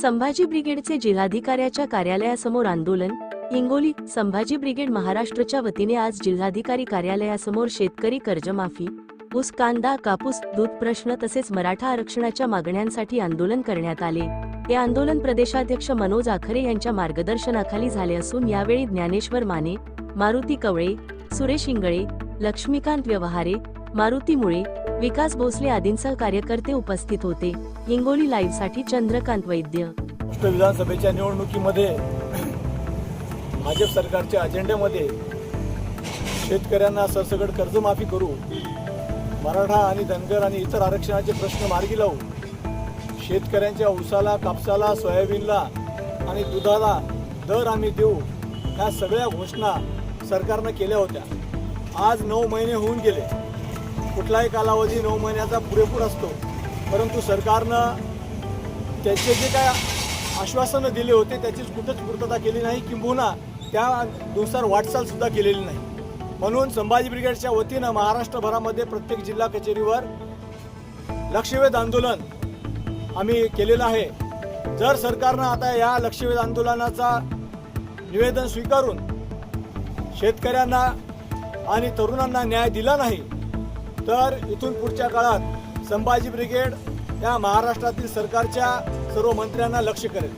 संभाजी ब्रिगेडचे जिल्हाधिकाऱ्याच्या कार्यालयासमोर आंदोलन. हिंगोली संभाजी ब्रिगेड महाराष्ट्रच्या वतीने आज जिल्हाधिकारी कार्यालयासमोर शेतकरी कर्जमाफी ऊस कांदा कापूस दूध प्रश्न तसेच मराठा आरक्षणाच्या मागण्यांसाठी आंदोलन करण्यात आले. हे आंदोलन प्रदेशाध्यक्ष मनोज आखरे यांच्या मार्गदर्शनाखाली झाले असून यावेळी ज्ञानेश्वर माने मारुती कवळे सुरेश इंगळे लक्ष्मीकांत व्यवहारे मारुतीमुळे विकास भोसले आदींसह कार्यकर्ते उपस्थित होते. हिंगोली लाईव्हसाठी चंद्रकांत वैद्य. महाराष्ट्र विधानसभेच्या निवडणुकीमध्ये भाजप सरकारच्या अजेंड्यामध्ये शेतकऱ्यांना सरसकट कर्जमाफी करू मराठा आणि धनगर आणि इतर आरक्षणाचे प्रश्न मार्गी लावू शेतकऱ्यांच्या ऊसाला कापसाला सोयाबीनला आणि दुधाला दर आम्ही देऊ ह्या सगळ्या घोषणा सरकारनं केल्या होत्या. आज नऊ महिने होऊन गेले. कुठलाही कालावधी नऊ महिन्याचा पुरेपूर असतो. परंतु सरकारनं त्याचे जे काय आश्वासनं दिले होते त्याचीच कुठंच पूर्तता केली नाही किंबहुना त्यानुसार वाटचालसुद्धा केलेली नाही. म्हणून संभाजी ब्रिगेडच्या वतीनं महाराष्ट्रभरामध्ये प्रत्येक जिल्हा कचेरीवर लक्षवेध आंदोलन आम्ही केलेलं आहे. जर सरकारनं आता या लक्षवेध आंदोलनाचा निवेदन स्वीकारून शेतकऱ्यांना आणि तरुणांना न्याय दिला नाही तर इथून पुढच्या काळात संभाजी ब्रिगेड या महाराष्ट्रातील सरकारच्या सर्व मंत्र्यांना लक्ष करेल.